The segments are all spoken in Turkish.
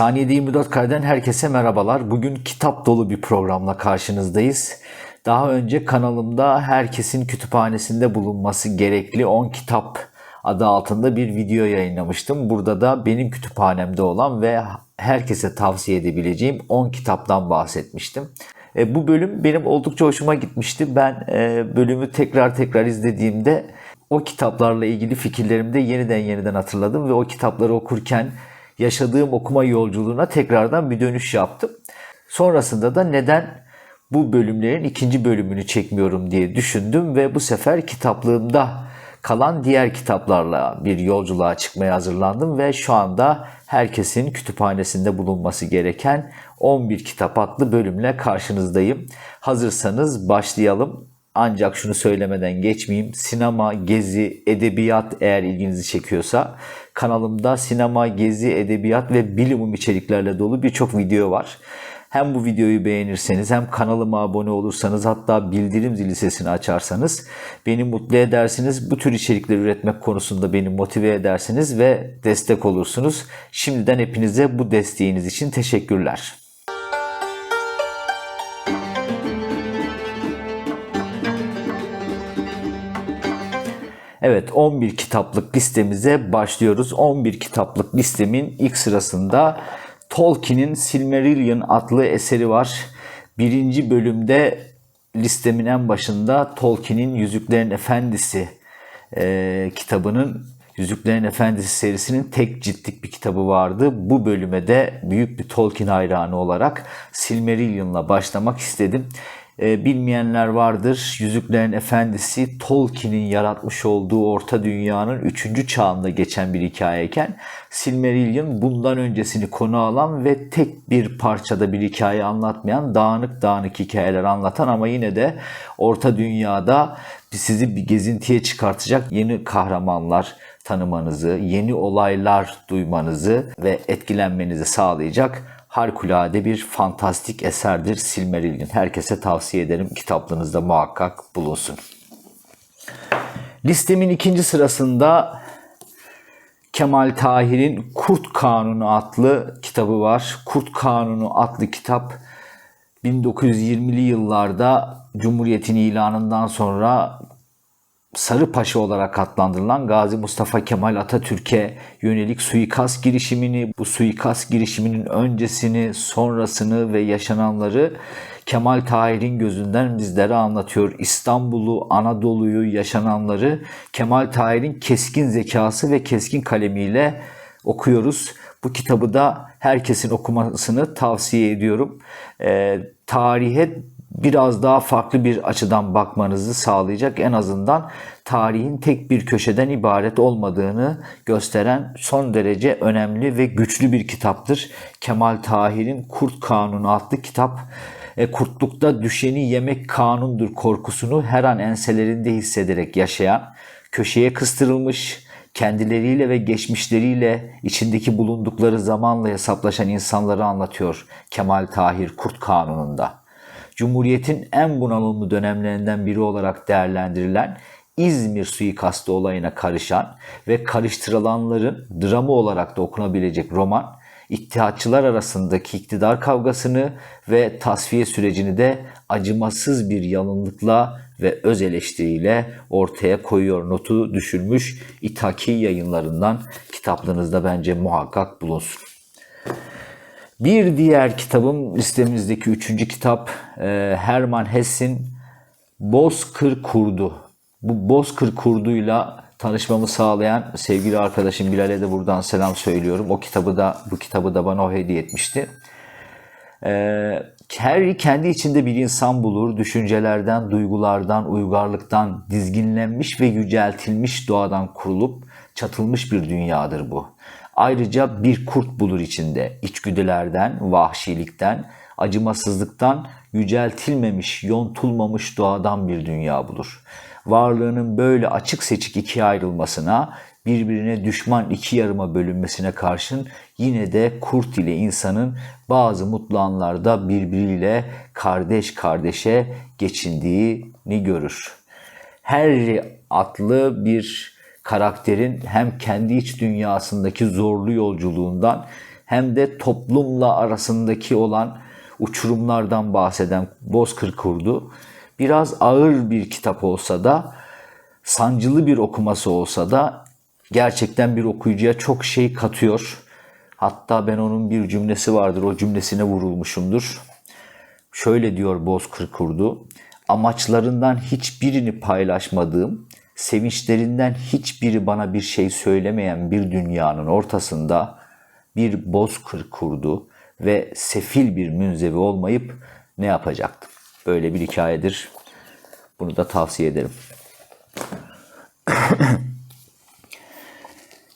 Saniyede 24 kareden herkese merhabalar. Bugün kitap dolu bir programla karşınızdayız. Daha önce kanalımda herkesin kütüphanesinde bulunması gerekli 10 kitap adı altında bir video yayınlamıştım. Burada da benim kütüphanemde olan ve herkese tavsiye edebileceğim 10 kitaptan bahsetmiştim. E, bu bölüm benim oldukça hoşuma gitmişti. Ben e, bölümü tekrar tekrar izlediğimde o kitaplarla ilgili fikirlerimi de yeniden yeniden hatırladım ve o kitapları okurken yaşadığım okuma yolculuğuna tekrardan bir dönüş yaptım. Sonrasında da neden bu bölümlerin ikinci bölümünü çekmiyorum diye düşündüm ve bu sefer kitaplığımda kalan diğer kitaplarla bir yolculuğa çıkmaya hazırlandım ve şu anda herkesin kütüphanesinde bulunması gereken 11 kitap adlı bölümle karşınızdayım. Hazırsanız başlayalım. Ancak şunu söylemeden geçmeyeyim. Sinema, gezi, edebiyat eğer ilginizi çekiyorsa kanalımda sinema, gezi, edebiyat ve bilimum içeriklerle dolu birçok video var. Hem bu videoyu beğenirseniz hem kanalıma abone olursanız hatta bildirim zili sesini açarsanız beni mutlu edersiniz. Bu tür içerikler üretmek konusunda beni motive edersiniz ve destek olursunuz. Şimdiden hepinize bu desteğiniz için teşekkürler. Evet 11 kitaplık listemize başlıyoruz. 11 kitaplık listemin ilk sırasında Tolkien'in Silmarillion adlı eseri var. Birinci bölümde listemin en başında Tolkien'in Yüzüklerin Efendisi e, kitabının Yüzüklerin Efendisi serisinin tek ciltlik bir kitabı vardı. Bu bölüme de büyük bir Tolkien hayranı olarak Silmarillion'la başlamak istedim. E, bilmeyenler vardır. Yüzüklerin Efendisi Tolkien'in yaratmış olduğu Orta Dünya'nın 3. çağında geçen bir hikayeyken Silmarillion bundan öncesini konu alan ve tek bir parçada bir hikaye anlatmayan dağınık dağınık hikayeler anlatan ama yine de Orta Dünya'da sizi bir gezintiye çıkartacak yeni kahramanlar tanımanızı, yeni olaylar duymanızı ve etkilenmenizi sağlayacak harikulade bir fantastik eserdir Silmarillion. Herkese tavsiye ederim. Kitaplığınızda muhakkak bulunsun. Listemin ikinci sırasında Kemal Tahir'in Kurt Kanunu adlı kitabı var. Kurt Kanunu adlı kitap 1920'li yıllarda Cumhuriyet'in ilanından sonra Sarı Paşa olarak adlandırılan Gazi Mustafa Kemal Atatürk'e yönelik suikast girişimini, bu suikast girişiminin öncesini, sonrasını ve yaşananları Kemal Tahir'in gözünden bizlere anlatıyor. İstanbul'u, Anadolu'yu, yaşananları Kemal Tahir'in keskin zekası ve keskin kalemiyle okuyoruz. Bu kitabı da herkesin okumasını tavsiye ediyorum. E, tarihe biraz daha farklı bir açıdan bakmanızı sağlayacak. En azından tarihin tek bir köşeden ibaret olmadığını gösteren son derece önemli ve güçlü bir kitaptır. Kemal Tahir'in Kurt Kanunu adlı kitap. E, kurtlukta düşeni yemek kanundur korkusunu her an enselerinde hissederek yaşayan, köşeye kıstırılmış, kendileriyle ve geçmişleriyle içindeki bulundukları zamanla hesaplaşan insanları anlatıyor Kemal Tahir Kurt Kanunu'nda. Cumhuriyet'in en bunalımlı dönemlerinden biri olarak değerlendirilen İzmir suikastı olayına karışan ve karıştırılanların dramı olarak da okunabilecek roman, İttihatçılar arasındaki iktidar kavgasını ve tasfiye sürecini de acımasız bir yalınlıkla ve öz eleştiriyle ortaya koyuyor notu düşürmüş İthaki yayınlarından kitaplığınızda bence muhakkak bulunsun. Bir diğer kitabım listemizdeki üçüncü kitap e, Herman Hesse'in Bozkır Kurdu. Bu Bozkır Kurdu'yla tanışmamı sağlayan sevgili arkadaşım Bilal'e de buradan selam söylüyorum. O kitabı da bu kitabı da bana o hediye etmişti. Ee, kendi içinde bir insan bulur. Düşüncelerden, duygulardan, uygarlıktan dizginlenmiş ve yüceltilmiş doğadan kurulup çatılmış bir dünyadır bu. Ayrıca bir kurt bulur içinde içgüdülerden, vahşilikten, acımasızlıktan yüceltilmemiş, yontulmamış doğadan bir dünya bulur. Varlığının böyle açık seçik ikiye ayrılmasına, birbirine düşman iki yarıma bölünmesine karşın yine de kurt ile insanın bazı mutlu anlarda birbiriyle kardeş kardeşe geçindiğini görür. Harry adlı bir karakterin hem kendi iç dünyasındaki zorlu yolculuğundan hem de toplumla arasındaki olan uçurumlardan bahseden Bozkır Kurdu biraz ağır bir kitap olsa da sancılı bir okuması olsa da gerçekten bir okuyucuya çok şey katıyor. Hatta ben onun bir cümlesi vardır. O cümlesine vurulmuşumdur. Şöyle diyor Bozkır Kurdu. Amaçlarından hiçbirini paylaşmadığım, sevinçlerinden hiçbiri bana bir şey söylemeyen bir dünyanın ortasında bir bozkır kurdu ve sefil bir münzevi olmayıp ne yapacaktım? Böyle bir hikayedir. Bunu da tavsiye ederim.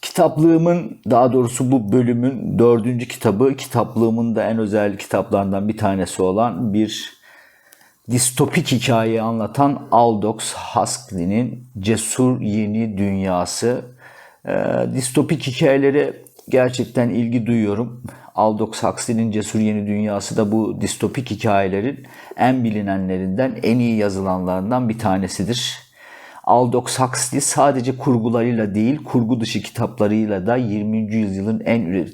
Kitaplığımın daha doğrusu bu bölümün dördüncü kitabı kitaplığımın da en özel kitaplarından bir tanesi olan bir distopik hikayeyi anlatan Aldous Huxley'nin Cesur Yeni Dünyası. Ee, distopik hikayeleri gerçekten ilgi duyuyorum. Aldous Huxley'nin Cesur Yeni Dünyası da bu distopik hikayelerin en bilinenlerinden, en iyi yazılanlarından bir tanesidir. Aldous Huxley sadece kurgularıyla değil, kurgu dışı kitaplarıyla da 20. yüzyılın en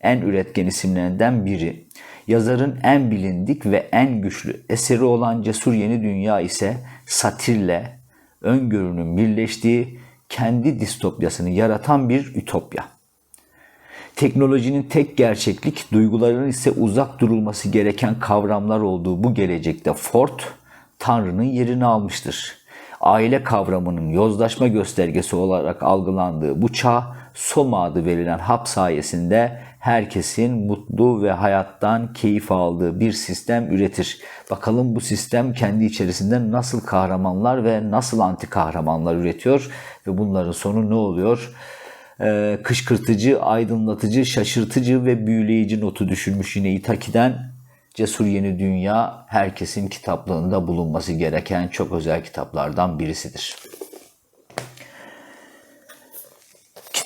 en üretken isimlerinden biri. Yazarın en bilindik ve en güçlü eseri olan Cesur Yeni Dünya ise satirle öngörünün birleştiği kendi distopyasını yaratan bir ütopya. Teknolojinin tek gerçeklik, duyguların ise uzak durulması gereken kavramlar olduğu bu gelecekte Ford, Tanrı'nın yerini almıştır. Aile kavramının yozlaşma göstergesi olarak algılandığı bu çağ, Soma adı verilen hap sayesinde herkesin mutlu ve hayattan keyif aldığı bir sistem üretir. Bakalım bu sistem kendi içerisinde nasıl kahramanlar ve nasıl anti kahramanlar üretiyor ve bunların sonu ne oluyor? Ee, kışkırtıcı, aydınlatıcı, şaşırtıcı ve büyüleyici notu düşünmüş yine Itaki'den Cesur Yeni Dünya herkesin kitaplığında bulunması gereken çok özel kitaplardan birisidir.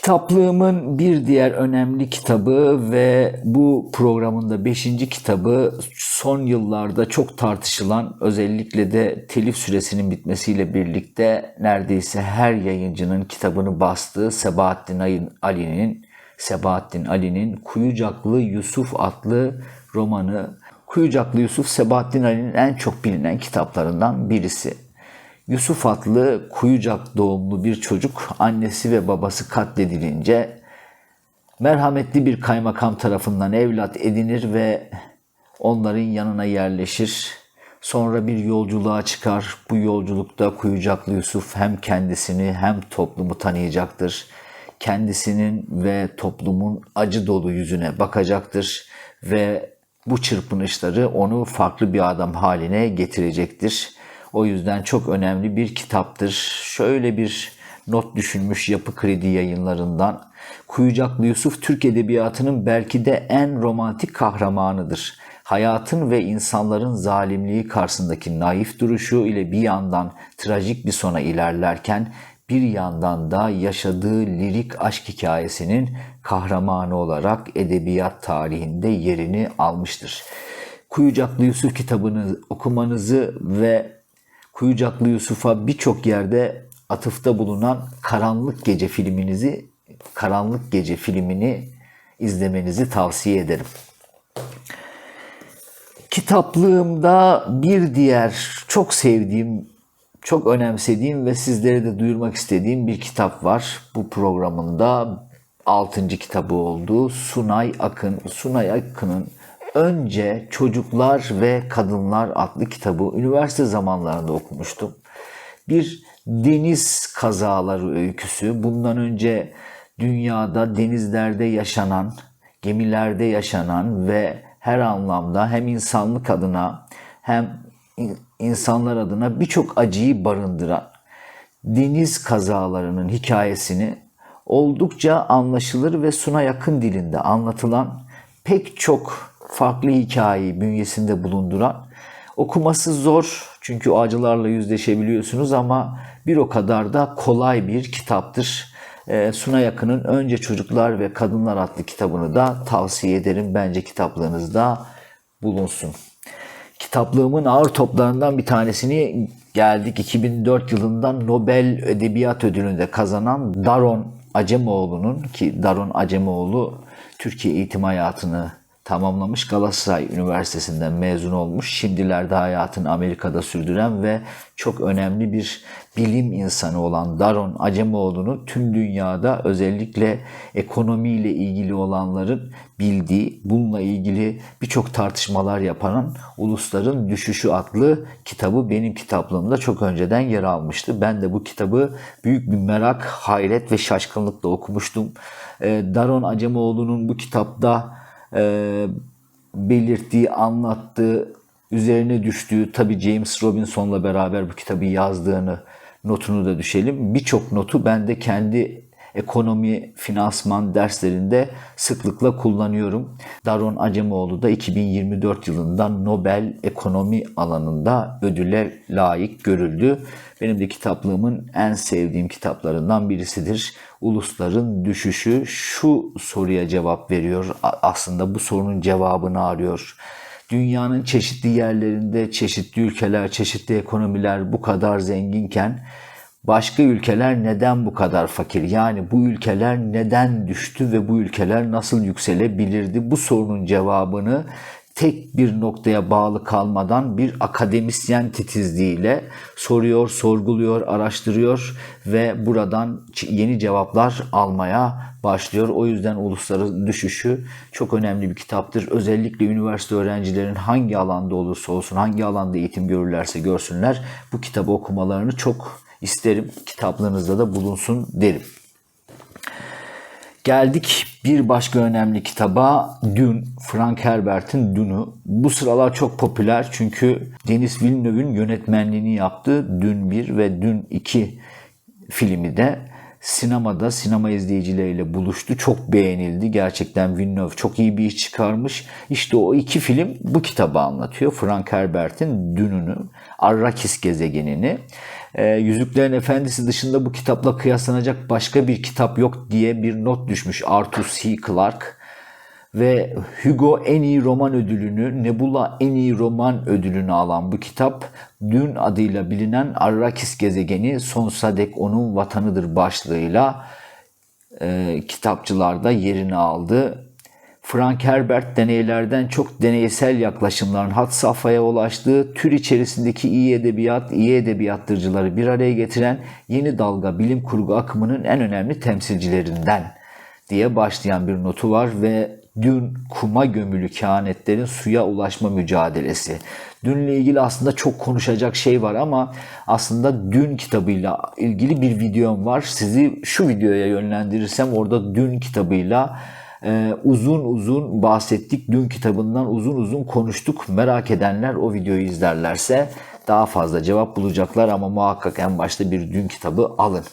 Kitaplığımın bir diğer önemli kitabı ve bu programın da beşinci kitabı son yıllarda çok tartışılan özellikle de telif süresinin bitmesiyle birlikte neredeyse her yayıncının kitabını bastığı Sebahattin Ali'nin Sebahattin Ali'nin Kuyucaklı Yusuf adlı romanı. Kuyucaklı Yusuf Sebahattin Ali'nin en çok bilinen kitaplarından birisi. Yusuf adlı Kuyucak doğumlu bir çocuk annesi ve babası katledilince merhametli bir kaymakam tarafından evlat edinir ve onların yanına yerleşir. Sonra bir yolculuğa çıkar. Bu yolculukta Kuyucaklı Yusuf hem kendisini hem toplumu tanıyacaktır. Kendisinin ve toplumun acı dolu yüzüne bakacaktır ve bu çırpınışları onu farklı bir adam haline getirecektir. O yüzden çok önemli bir kitaptır. Şöyle bir not düşünmüş Yapı Kredi yayınlarından. Kuyucaklı Yusuf Türk Edebiyatı'nın belki de en romantik kahramanıdır. Hayatın ve insanların zalimliği karşısındaki naif duruşu ile bir yandan trajik bir sona ilerlerken bir yandan da yaşadığı lirik aşk hikayesinin kahramanı olarak edebiyat tarihinde yerini almıştır. Kuyucaklı Yusuf kitabını okumanızı ve Kuyucaklı Yusuf'a birçok yerde atıfta bulunan Karanlık Gece filminizi, Karanlık Gece filmini izlemenizi tavsiye ederim. Kitaplığımda bir diğer çok sevdiğim, çok önemsediğim ve sizlere de duyurmak istediğim bir kitap var. Bu programında 6. kitabı oldu. Sunay Akın. Sunay Akın'ın önce Çocuklar ve Kadınlar adlı kitabı üniversite zamanlarında okumuştum. Bir deniz kazaları öyküsü. Bundan önce dünyada denizlerde yaşanan, gemilerde yaşanan ve her anlamda hem insanlık adına hem insanlar adına birçok acıyı barındıran deniz kazalarının hikayesini oldukça anlaşılır ve suna yakın dilinde anlatılan pek çok farklı hikayeyi bünyesinde bulunduran okuması zor çünkü acılarla yüzleşebiliyorsunuz ama bir o kadar da kolay bir kitaptır. Ee, Suna Yakın'ın Önce Çocuklar ve Kadınlar adlı kitabını da tavsiye ederim. Bence kitaplığınızda bulunsun. Kitaplığımın ağır toplarından bir tanesini geldik 2004 yılında Nobel Edebiyat Ödülünü de kazanan Daron Acemoğlu'nun ki Daron Acemoğlu Türkiye eğitim hayatını tamamlamış Galatasaray Üniversitesi'nden mezun olmuş. Şimdilerde hayatını Amerika'da sürdüren ve çok önemli bir bilim insanı olan Daron Acemoğlu'nun tüm dünyada özellikle ekonomiyle ilgili olanların bildiği, bununla ilgili birçok tartışmalar yapan Ulusların Düşüşü adlı kitabı benim kitaplığımda çok önceden yer almıştı. Ben de bu kitabı büyük bir merak, hayret ve şaşkınlıkla okumuştum. Daron Acemoğlu'nun bu kitapta e, belirttiği, anlattığı, üzerine düştüğü tabi James Robinson'la beraber bu kitabı yazdığını notunu da düşelim. Birçok notu ben de kendi ekonomi, finansman derslerinde sıklıkla kullanıyorum. Daron Acemoğlu da 2024 yılında Nobel Ekonomi alanında ödüle layık görüldü. Benim de kitaplığımın en sevdiğim kitaplarından birisidir. Ulusların düşüşü şu soruya cevap veriyor. Aslında bu sorunun cevabını arıyor. Dünyanın çeşitli yerlerinde çeşitli ülkeler, çeşitli ekonomiler bu kadar zenginken Başka ülkeler neden bu kadar fakir? Yani bu ülkeler neden düştü ve bu ülkeler nasıl yükselebilirdi? Bu sorunun cevabını tek bir noktaya bağlı kalmadan bir akademisyen titizliğiyle soruyor, sorguluyor, araştırıyor ve buradan yeni cevaplar almaya başlıyor. O yüzden Ulusların Düşüşü çok önemli bir kitaptır. Özellikle üniversite öğrencilerin hangi alanda olursa olsun, hangi alanda eğitim görürlerse görsünler bu kitabı okumalarını çok isterim. Kitaplığınızda da bulunsun derim. Geldik bir başka önemli kitaba Dün, Frank Herbert'in Dün'ü. Bu sıralar çok popüler çünkü Denis Villeneuve'ün yönetmenliğini yaptığı Dün 1 ve Dün 2 filmi de sinemada sinema izleyicileriyle buluştu. Çok beğenildi. Gerçekten Villeneuve çok iyi bir iş çıkarmış. İşte o iki film bu kitabı anlatıyor. Frank Herbert'in Dün'ünü, Arrakis gezegenini. E, Yüzüklerin Efendisi dışında bu kitapla kıyaslanacak başka bir kitap yok diye bir not düşmüş Arthur C. Clarke. Ve Hugo en iyi roman ödülünü, Nebula en iyi roman ödülünü alan bu kitap Dün adıyla bilinen Arrakis gezegeni sonsuza dek onun vatanıdır başlığıyla e, kitapçılarda yerini aldı. Frank Herbert deneylerden çok deneysel yaklaşımların hat safhaya ulaştığı, tür içerisindeki iyi edebiyat, iyi edebiyattırcıları bir araya getiren yeni dalga bilim kurgu akımının en önemli temsilcilerinden diye başlayan bir notu var ve dün kuma gömülü kehanetlerin suya ulaşma mücadelesi. Dünle ilgili aslında çok konuşacak şey var ama aslında dün kitabıyla ilgili bir videom var. Sizi şu videoya yönlendirirsem orada dün kitabıyla ee, uzun uzun bahsettik. Dün kitabından uzun uzun konuştuk. Merak edenler o videoyu izlerlerse daha fazla cevap bulacaklar ama muhakkak en başta bir dün kitabı alın.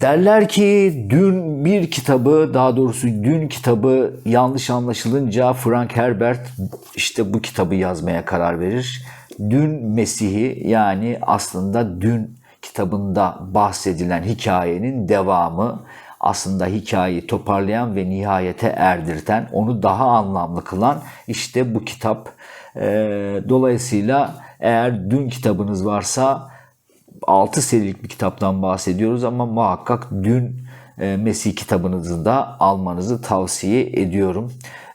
Derler ki dün bir kitabı daha doğrusu dün kitabı yanlış anlaşılınca Frank Herbert işte bu kitabı yazmaya karar verir. Dün Mesih'i yani aslında dün kitabında bahsedilen hikayenin devamı aslında hikayeyi toparlayan ve nihayete erdirten, onu daha anlamlı kılan işte bu kitap. E, dolayısıyla eğer dün kitabınız varsa 6 serilik bir kitaptan bahsediyoruz ama muhakkak dün e, Mesih kitabınızı da almanızı tavsiye ediyorum.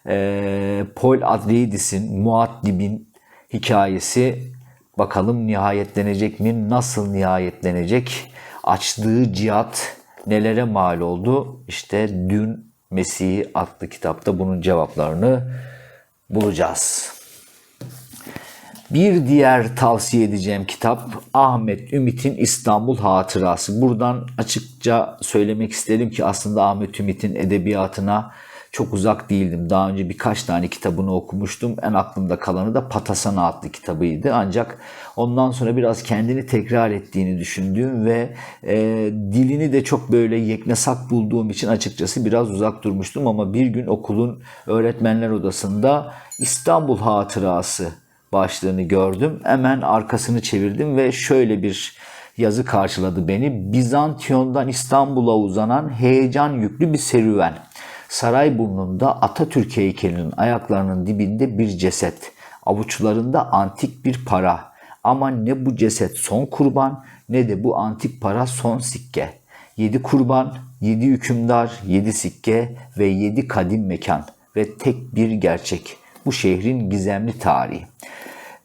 E, Paul Atreidis'in Muaddib'in hikayesi bakalım nihayetlenecek mi? Nasıl nihayetlenecek? Açtığı cihat nelere mal oldu? İşte dün Mesih'i adlı kitapta bunun cevaplarını bulacağız. Bir diğer tavsiye edeceğim kitap Ahmet Ümit'in İstanbul Hatırası. Buradan açıkça söylemek isterim ki aslında Ahmet Ümit'in edebiyatına çok uzak değildim. Daha önce birkaç tane kitabını okumuştum. En aklımda kalanı da Patasana adlı kitabıydı. Ancak ondan sonra biraz kendini tekrar ettiğini düşündüğüm ve e, dilini de çok böyle yeknesak bulduğum için açıkçası biraz uzak durmuştum. Ama bir gün okulun öğretmenler odasında İstanbul Hatırası başlığını gördüm. Hemen arkasını çevirdim ve şöyle bir yazı karşıladı beni. Bizantiyon'dan İstanbul'a uzanan heyecan yüklü bir serüven. Sarayburnu'nda Atatürk heykelinin ayaklarının dibinde bir ceset. Avuçlarında antik bir para. Ama ne bu ceset son kurban ne de bu antik para son sikke. Yedi kurban, yedi hükümdar, yedi sikke ve yedi kadim mekan ve tek bir gerçek. Bu şehrin gizemli tarihi.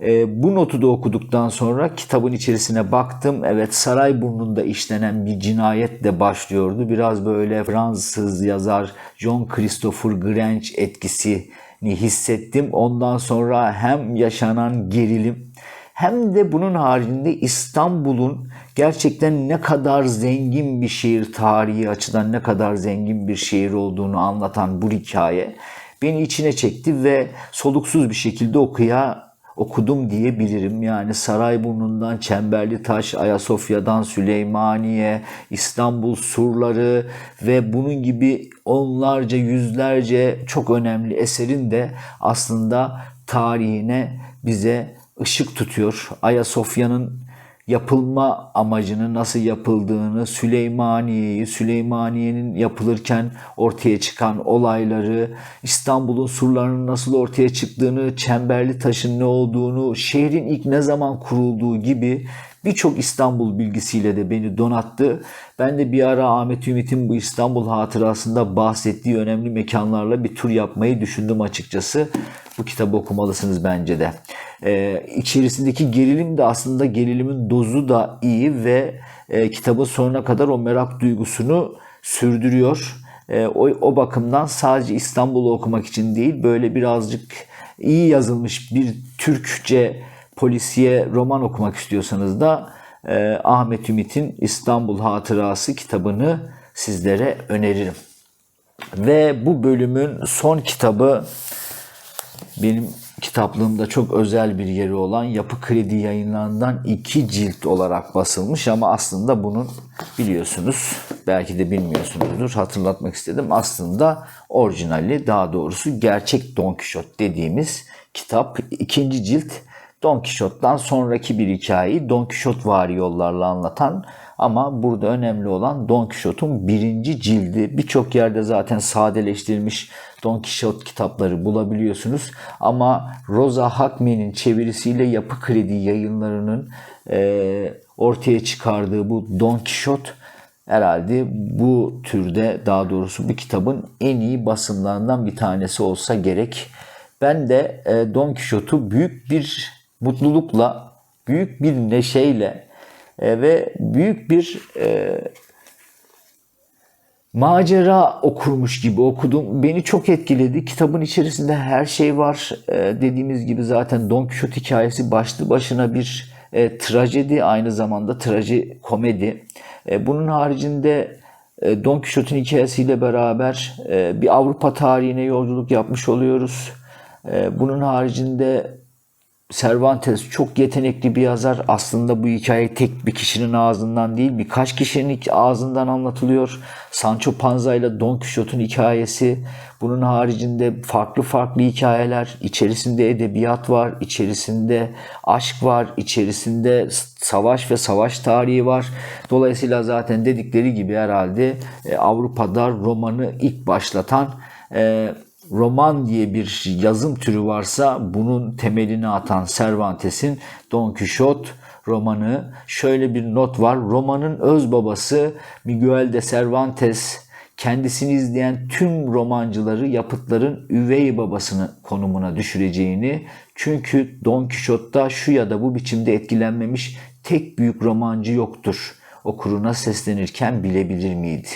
E, bu notu da okuduktan sonra kitabın içerisine baktım. Evet Sarayburnu'nda işlenen bir cinayetle başlıyordu. Biraz böyle Fransız yazar John Christopher Grange etkisini hissettim. Ondan sonra hem yaşanan gerilim hem de bunun haricinde İstanbul'un gerçekten ne kadar zengin bir şehir tarihi açıdan ne kadar zengin bir şehir olduğunu anlatan bu hikaye beni içine çekti ve soluksuz bir şekilde okuya okudum diyebilirim. Yani Sarayburnu'ndan Çemberli Taş, Ayasofya'dan Süleymaniye, İstanbul surları ve bunun gibi onlarca yüzlerce çok önemli eserin de aslında tarihine bize ışık tutuyor. Ayasofya'nın yapılma amacını nasıl yapıldığını, Süleymaniye'yi, Süleymaniye'nin yapılırken ortaya çıkan olayları, İstanbul'un surlarının nasıl ortaya çıktığını, Çemberli Taş'ın ne olduğunu, şehrin ilk ne zaman kurulduğu gibi birçok İstanbul bilgisiyle de beni donattı. Ben de bir ara Ahmet Ümit'in bu İstanbul hatırasında bahsettiği önemli mekanlarla bir tur yapmayı düşündüm açıkçası. Bu kitabı okumalısınız bence de. Ee, içerisindeki gerilim de aslında gerilimin dozu da iyi ve e, kitabın sonuna kadar o merak duygusunu sürdürüyor. E, o, o bakımdan sadece İstanbul'u okumak için değil böyle birazcık iyi yazılmış bir Türkçe polisiye roman okumak istiyorsanız da e, Ahmet Ümit'in İstanbul Hatırası kitabını sizlere öneririm. Ve bu bölümün son kitabı benim kitaplığımda çok özel bir yeri olan Yapı Kredi yayınlarından iki cilt olarak basılmış ama aslında bunun biliyorsunuz belki de bilmiyorsunuzdur hatırlatmak istedim. Aslında orijinali daha doğrusu gerçek Don Quixote dediğimiz kitap ikinci cilt Don Quixote'dan sonraki bir hikayeyi Don Quixote var yollarla anlatan ama burada önemli olan Don Quixote'un birinci cildi. Birçok yerde zaten sadeleştirilmiş Don Quixote kitapları bulabiliyorsunuz. Ama Rosa Hakme'nin çevirisiyle Yapı Kredi yayınlarının e, ortaya çıkardığı bu Don Quixote herhalde bu türde daha doğrusu bu kitabın en iyi basımlarından bir tanesi olsa gerek. Ben de e, Don Quixote'u büyük bir mutlulukla, büyük bir neşeyle e, ve büyük bir e, macera okurmuş gibi okudum. Beni çok etkiledi. Kitabın içerisinde her şey var. E, dediğimiz gibi zaten Don Quixote hikayesi başlı başına bir e, trajedi, aynı zamanda traji komedi. E, bunun haricinde e, Don Quixote'un hikayesiyle beraber e, bir Avrupa tarihine yolculuk yapmış oluyoruz. E, bunun haricinde Cervantes çok yetenekli bir yazar. Aslında bu hikaye tek bir kişinin ağzından değil birkaç kişinin ağzından anlatılıyor. Sancho Panza ile Don Quixote'un hikayesi. Bunun haricinde farklı farklı hikayeler. İçerisinde edebiyat var, içerisinde aşk var, içerisinde savaş ve savaş tarihi var. Dolayısıyla zaten dedikleri gibi herhalde e, Avrupa'da romanı ilk başlatan e, roman diye bir yazım türü varsa bunun temelini atan Cervantes'in Don Quixote romanı şöyle bir not var. Romanın öz babası Miguel de Cervantes kendisini izleyen tüm romancıları yapıtların üvey babasını konumuna düşüreceğini çünkü Don Quixote'da şu ya da bu biçimde etkilenmemiş tek büyük romancı yoktur. Okuruna seslenirken bilebilir miydi?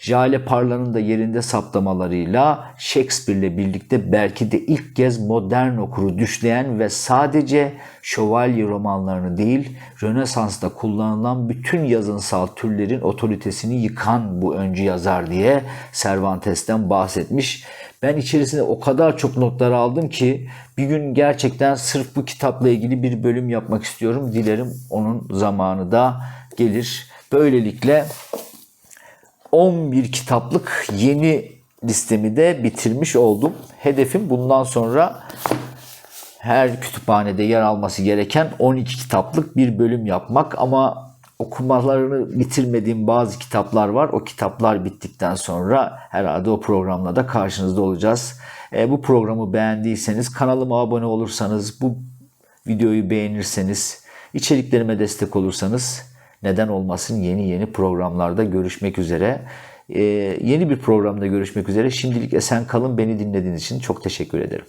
Jale Parla'nın da yerinde saptamalarıyla Shakespeare'le birlikte belki de ilk kez modern okuru düşleyen ve sadece şövalye romanlarını değil, Rönesans'ta kullanılan bütün yazınsal türlerin otoritesini yıkan bu öncü yazar diye Cervantes'ten bahsetmiş. Ben içerisinde o kadar çok notlar aldım ki bir gün gerçekten sırf bu kitapla ilgili bir bölüm yapmak istiyorum. Dilerim onun zamanı da gelir. Böylelikle 11 kitaplık yeni listemi de bitirmiş oldum. Hedefim bundan sonra her kütüphanede yer alması gereken 12 kitaplık bir bölüm yapmak ama okumalarını bitirmediğim bazı kitaplar var. O kitaplar bittikten sonra herhalde o programla da karşınızda olacağız. E, bu programı beğendiyseniz kanalıma abone olursanız, bu videoyu beğenirseniz, içeriklerime destek olursanız Neden olmasın yeni yeni programlarda görüşmek üzere. Ee, yeni bir programda görüşmek üzere. Şimdilik esen kalın. Beni dinlediğiniz için çok teşekkür ederim.